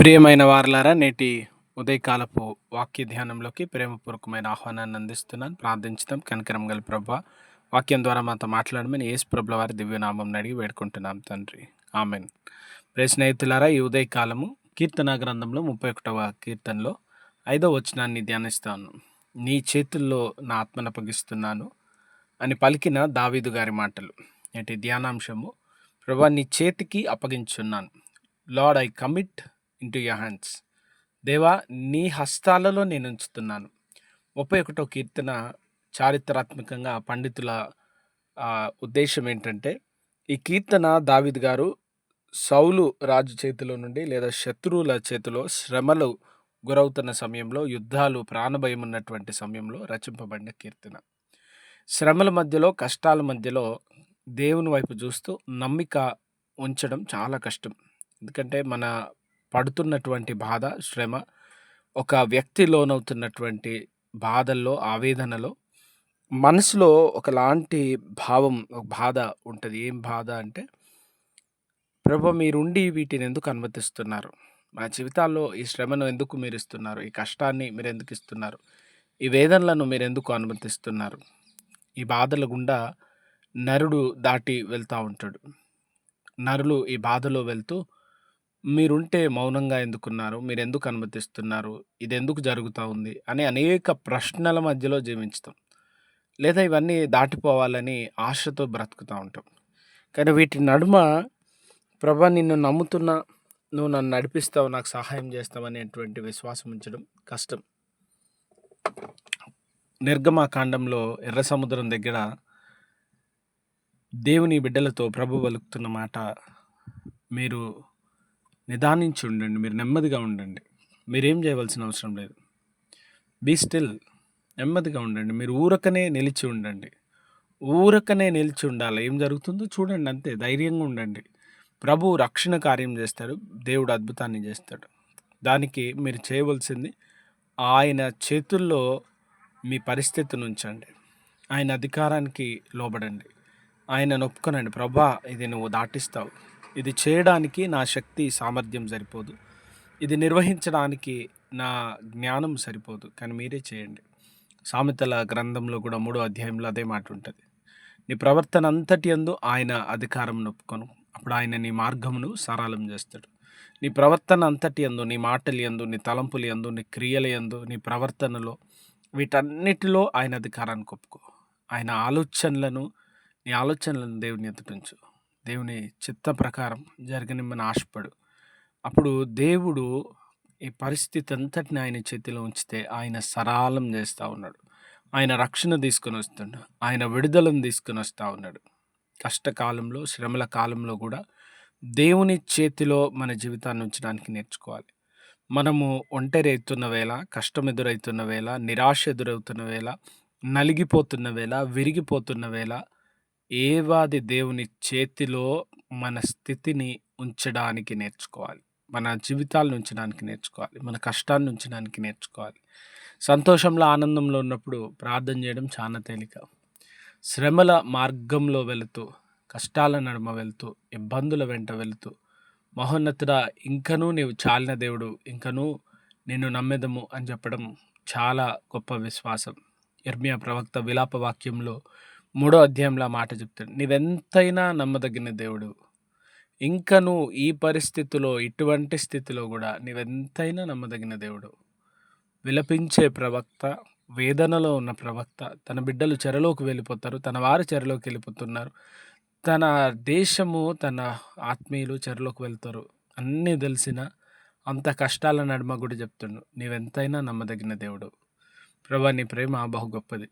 ప్రియమైన వారలారా నేటి ఉదయకాలపు వాక్య ధ్యానంలోకి ప్రేమపూర్వకమైన ఆహ్వానాన్ని అందిస్తున్నాను. ప్రార్థించడం కనకరం గల ప్రభ వాక్యం ద్వారా మాతో మాట్లాడమని యేసు ప్రభుల వారి దివ్యనామం అడిగి వేడుకుంటున్నాం తండ్రి. ఆమెన్. ప్రే స్నేహితులారా ఈ ఉదయకాలము కీర్తన గ్రంథంలో ముప్పై ఒకటవ కీర్తనలో ఐదో వచనాన్ని ధ్యానిస్తాను. నీ చేతుల్లో నా ఆత్మను అప్పగిస్తున్నాను అని పలికిన దావీదు గారి మాటలు. నేటి ధ్యానాంశము ప్రభా నీ చేతికి అప్పగించున్నాను. Lord I commit into your hands దేవా నీ హస్తాలలో నేను ఉంచుతున్నాను. ముప్పై ఒకటో కీర్తన చారిత్రాత్మకంగా పండితుల ఉద్దేశం ఏంటంటే ఈ కీర్తన దావిద్ గారు సౌలు రాజు చేతిలో నుండి లేదా శత్రువుల చేతిలో శ్రమలు గురవుతున్న సమయంలో యుద్ధాలు ప్రాణభయం ఉన్నటువంటి సమయంలో రచింపబడిన కీర్తన. శ్రమల మధ్యలో కష్టాల మధ్యలో దేవుని వైపు చూస్తూ నమ్మిక ఉంచడం చాలా కష్టం. ఎందుకంటే మన పడుతున్నటువంటి బాధ శ్రమ ఒక వ్యక్తి లోనవుతున్నటువంటి బాధల్లో ఆవేదనలో మనసులో ఒకలాంటి భావం ఒక బాధ ఉంటుంది. ఏం బాధ అంటే ప్రభు మీరుండి వీటిని ఎందుకు అనుమతిస్తున్నారు? మా జీవితాల్లో ఈ శ్రమను ఎందుకు మీరు ఇస్తున్నారు ఈ కష్టాన్ని మీరు ఎందుకు ఇస్తున్నారు ఈ వేదనలను మీరు ఎందుకు అనుమతిస్తున్నారు? ఈ బాధల గుండా నరుడు దాటి వెళ్తూ ఉంటాడు. నరులు ఈ బాధలో వెళ్తూ మీరుంటే మౌనంగా ఎందుకున్నారు? మీరు ఎందుకు అనుమతిస్తున్నారు? ఇది ఎందుకు జరుగుతూ ఉంది? అని అనేక ప్రశ్నల మధ్యలో జీవించుతాం. లేదా ఇవన్నీ దాటిపోవాలని ఆశతో బ్రతుకుతూ ఉంటాం. కానీ వీటి నడుమ ప్రభా నిన్ను నమ్ముతున్నా నువ్వు నన్ను నడిపిస్తావు నాకు సహాయం చేస్తావు అనేటువంటి విశ్వాసం ఉంచడం కష్టం. నిర్గమాకాండంలో ఎర్ర సముద్రం దగ్గర దేవుని బిడ్డలతో ప్రభు పలుకుతున్న మాట మీరు నిదానించి ఉండండి మీరు నెమ్మదిగా ఉండండి. మీరేం చేయవలసిన అవసరం లేదు. బీ స్టిల్ నెమ్మదిగా ఉండండి మీరు ఊరకనే నిలిచి ఉండండి. ఊరకనే నిలిచి ఉండాలి. ఏం జరుగుతుందో చూడండి అంతే ధైర్యంగా ఉండండి. ప్రభు రక్షణ కార్యం చేస్తాడు దేవుడు అద్భుతాన్ని చేస్తాడు. దానికి మీరు చేయవలసింది ఆయన చేతుల్లో మీ పరిస్థితిని ఉంచండి. ఆయన అధికారానికి లోబడండి. ఆయన నొప్పుకొనండి ప్రభా ఇది నువ్వు దాటిస్తావు. ఇది చేయడానికి నా శక్తి సామర్థ్యం సరిపోదు. ఇది నిర్వహించడానికి నా జ్ఞానం సరిపోదు. కానీ మీరే చేయండి. సామెతల గ్రంథంలో కూడా మూడో అధ్యాయంలో అదే మాట ఉంటుంది. నీ ప్రవర్తన అంతటి అందు ఆయన అధికారం నొప్పుకొను. అప్పుడు ఆయన నీ మార్గమును సరళం చేస్తాడు. నీ ప్రవర్తన అంతటి అందు నీ మాటలు ఎందు నీ తలంపులు ఎందు నీ క్రియల ఎందు నీ ప్రవర్తనలో వీటన్నిటిలో ఆయన అధికారాన్ని ఒప్పుకో ఆయన ఆలోచనలను నీ ఆలోచనలను దేవుని ఎదుటించు దేవుని చిత్త ప్రకారం జరగనిమ్మని ఆశపడు. అప్పుడు దేవుడు ఈ పరిస్థితి అంతటిని ఆయన చేతిలో ఉంచితే ఆయన సరళం చేస్తూ ఉన్నాడు. ఆయన రక్షణ తీసుకొని వస్తున్నాడు ఆయన విడుదలను తీసుకొని వస్తూ ఉన్నాడు. కష్టకాలంలో శ్రమల కాలంలో కూడా దేవుని చేతిలో మన జీవితాన్ని ఉంచడానికి నేర్చుకోవాలి. మనము ఒంటరి అవుతున్న వేళ కష్టం ఎదురవుతున్న వేళ నిరాశ ఎదురవుతున్న వేళ నలిగిపోతున్న వేళ విరిగిపోతున్న వేళ ఏవాది దేవుని చేతిలో మన స్థితిని ఉంచడానికి నేర్చుకోవాలి. మన జీవితాలను ఉంచడానికి నేర్చుకోవాలి. మన కష్టాన్ని ఉంచడానికి నేర్చుకోవాలి. సంతోషంలో ఆనందంలో ఉన్నప్పుడు ప్రార్థన చేయడం చాలా తేలిక. శ్రమల మార్గంలో వెళుతూ కష్టాల నడుమ వెళుతూ ఇబ్బందుల వెంట వెళుతూ మహోన్నతుడ ఇంకనూ నీవు చాలిన దేవుడు ఇంకనూ నిన్ను నమ్మెదము అని చెప్పడం చాలా గొప్ప విశ్వాసం. ఎర్మియా ప్రవక్త విలాప వాక్యంలో మూడో అధ్యాయంలో ఆ మాట చెప్తాడు. నీవెంతైనా నమ్మదగిన దేవుడు ఇంకను ఈ పరిస్థితిలో ఇటువంటి స్థితిలో కూడా నీవెంతైనా నమ్మదగిన దేవుడు. విలపించే ప్రవక్త వేదనలో ఉన్న ప్రవక్త తన బిడ్డలు చెరలోకి వెళ్ళిపోతారు తన వారు చెరలోకి వెళ్ళిపోతున్నారు. తన దేశము తన ఆత్మీయులు చెరలోకి వెళ్తారు. అన్నీ తెలిసిన అంత కష్టాల నడుమ కూడా చెప్తుండు. నీవెంతైనా నమ్మదగిన దేవుడు. ప్రభా నీ ప్రేమ బహు గొప్పది.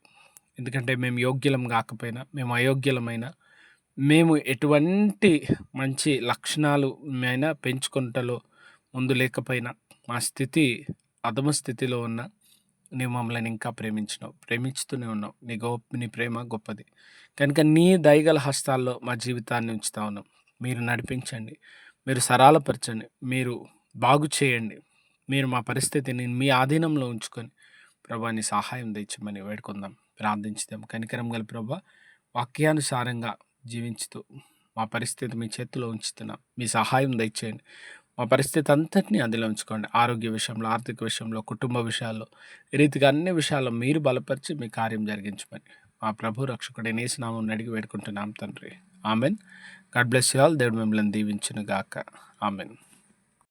ఎందుకంటే మేము యోగ్యులం కాకపోయినా మేము అయోగ్యులమైన మేము ఎటువంటి మంచి లక్షణాలు అయినా పెంచుకుంటలో ముందు లేకపోయినా మా స్థితి అధమ స్థితిలో ఉన్న నీవు మమ్మల్ని ఇంకా ప్రేమించినావు ప్రేమించుతూనే ఉన్నావు. నీ గో నీ ప్రేమ గొప్పది. కనుక నీ దయగల హస్తాల్లో మా జీవితాన్ని ఉంచుతా ఉన్నాం. మీరు నడిపించండి. మీరు సరళపరచండి. మీరు బాగు చేయండి. మీరు మా పరిస్థితిని మీ ఆధీనంలో ఉంచుకొని ప్రభాని సహాయం తెచ్చమని వేడుకుందాం. ప్రార్థించుదాం కనికరం గల ప్రభ వాక్యానుసారంగా జీవించుతూ మా పరిస్థితి మీ చేతిలో ఉంచుతున్నాం. మీ సహాయం దయచేయండి. మా పరిస్థితి అంతటిని అందులో ఉంచుకోండి. ఆరోగ్య విషయంలో ఆర్థిక విషయంలో కుటుంబ విషయాల్లో ఈ రీతిగా అన్ని విషయాల్లో మీరు బలపరిచి మీ కార్యం జరిగించమని మా ప్రభు రక్షకుడు నేసినామని అడిగి వేడుకుంటున్నాం తండ్రి. Amen. God bless you all. దేవుడు మిమ్మల్ని దీవించును గాక ఆమెన్.